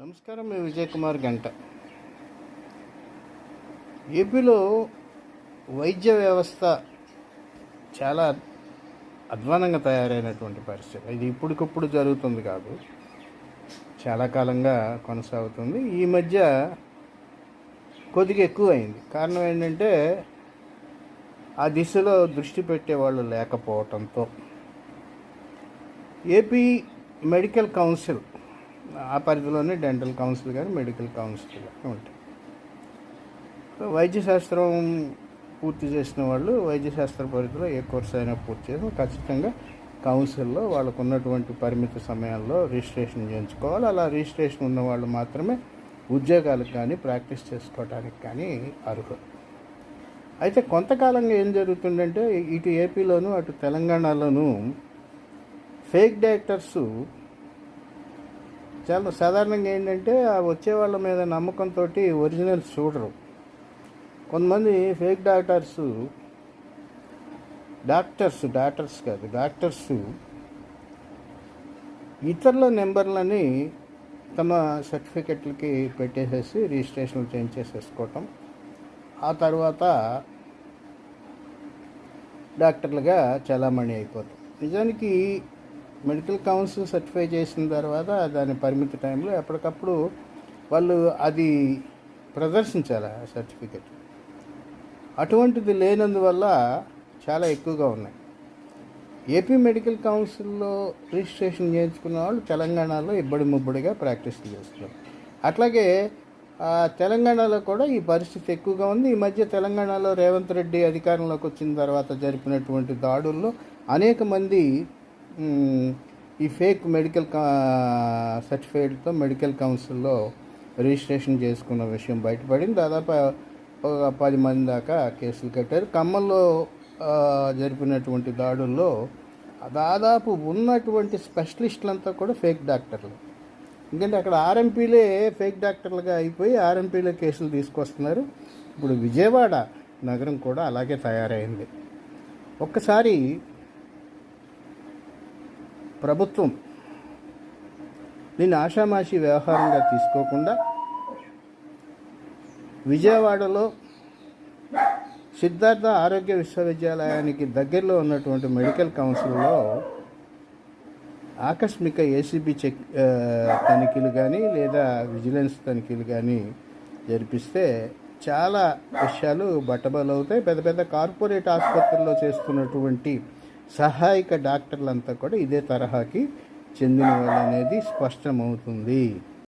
నమస్కారం మీ విజయ్ కుమార్ గంట. ఏపీలో వైద్య వ్యవస్థ చాలా అధ్వానంగా తయారైనటువంటి పరిస్థితి. ఇది ఇప్పటికప్పుడు జరుగుతుంది కాదు. చాలా కాలంగా కొనసాగుతుంది. ఈ మధ్య కొద్దిగా ఎక్కువ అయింది కారణం ఏంటంటే ఆ దిశలో దృష్టి పెట్టేవాళ్ళు లేకపోవటంతో. ఏపీ మెడికల్ కౌన్సిల్ ఆ పరిధిలోనే డెంటల్ కౌన్సిల్ కానీ మెడికల్ కౌన్సిల్ కానీ ఉంటాయి వైద్యశాస్త్రం పూర్తి చేసిన వాళ్ళు వైద్యశాస్త్ర పరిధిలో ఏ కోర్స్ అయినా పూర్తి చేసి ఖచ్చితంగా కౌన్సిల్లో వాళ్ళకు ఉన్నటువంటి పరిమిత సమయాల్లో రిజిస్ట్రేషన్ చేయించుకోవాలి. అలా రిజిస్ట్రేషన్ ఉన్న వాళ్ళు మాత్రమే ఉద్యోగాలకు కానీ ప్రాక్టీస్ చేసుకోవడానికి కానీ అర్హులు. అయితే కొంతకాలంగా ఏం జరుగుతుందంటే ఇటు ఏపీలోను అటు తెలంగాణలోను ఫేక్ డైరెక్టర్స్ చాలా సాధారణంగా ఏంటంటే ఆ వచ్చే వాళ్ళ మీద నమ్మకంతో ఒరిజినల్స్ చూడరు. కొంతమంది ఫేక్ డాక్టర్స్ డాక్టర్స్ డాక్టర్స్ కాదు డాక్టర్స్ ఇతరుల నెంబర్లని తమ సర్టిఫికెట్లకి పెట్టేసేసి రిజిస్ట్రేషన్ చేంజ్ చేసేసుకోవటం ఆ తర్వాత డాక్టర్లుగా చలామణి అయిపోతాం. నిజానికి మెడికల్ కౌన్సిల్ సర్టిఫై చేసిన తర్వాత దాని పరిమిత టైంలో ఎప్పటికప్పుడు వాళ్ళు అది ప్రదర్శించాలి ఆ సర్టిఫికెట్? అటువంటిది లేనందువల్ల చాలా ఎక్కువగా ఉన్నాయి. ఏపీ మెడికల్ కౌన్సిల్లో రిజిస్ట్రేషన్ చేయించుకున్న వాళ్ళు తెలంగాణలో ఇబ్బడి ముబ్బడిగా ప్రాక్టీస్ చేస్తున్నారు. అట్లాగే తెలంగాణలో కూడా ఈ పరిస్థితి ఎక్కువగా ఉంది. ఈ మధ్య తెలంగాణలో రేవంత్ రెడ్డి అధికారంలోకి వచ్చిన తర్వాత జరిపినటువంటి దాడుల్లో అనేక మంది ఈ ఫేక్ మెడికల్ కా- సర్టిఫికేట్తో మెడికల్ కౌన్సిల్లో రిజిస్ట్రేషన్ చేసుకున్న విషయం బయటపడింది. దాదాపు ఒక పది మంది దాకా కేసులు కట్టారు. ఖమ్మంలో జరిపినటువంటి దాడుల్లో దాదాపు ఉన్నటువంటి స్పెషలిస్టులంతా కూడా ఫేక్ డాక్టర్లు. ఎందుకంటే అక్కడ ఆర్ఎంపీలే ఫేక్ డాక్టర్లుగా అయిపోయి ఆర్ఎంపీలే కేసులు తీసుకొస్తున్నారు. ఇప్పుడు విజయవాడ నగరం కూడా అలాగే తయారైంది. ఒక్కసారి ప్రభుత్వం దీన్ని ఆషామాషి వ్యవహారంగా తీసుకోకుండా విజయవాడలో సిద్ధార్థ ఆరోగ్య విశ్వవిద్యాలయానికి దగ్గరలో ఉన్నటువంటి మెడికల్ కౌన్సిల్లో ఆకస్మిక ఏసీబీ చెక్ తనిఖీలు కానీ లేదా విజిలెన్స్ తనిఖీలు కానీ జరిపిస్తే చాలా విషయాలు బట్టబలవుతాయి. పెద్ద పెద్ద కార్పొరేట్ ఆసుపత్రుల్లో చేస్తున్నటువంటి సహాయక డాక్టర్లంతా కూడా ఇదే తరహాకి చెందిన వాళ్ళు అనేది స్పష్టమవుతుంది.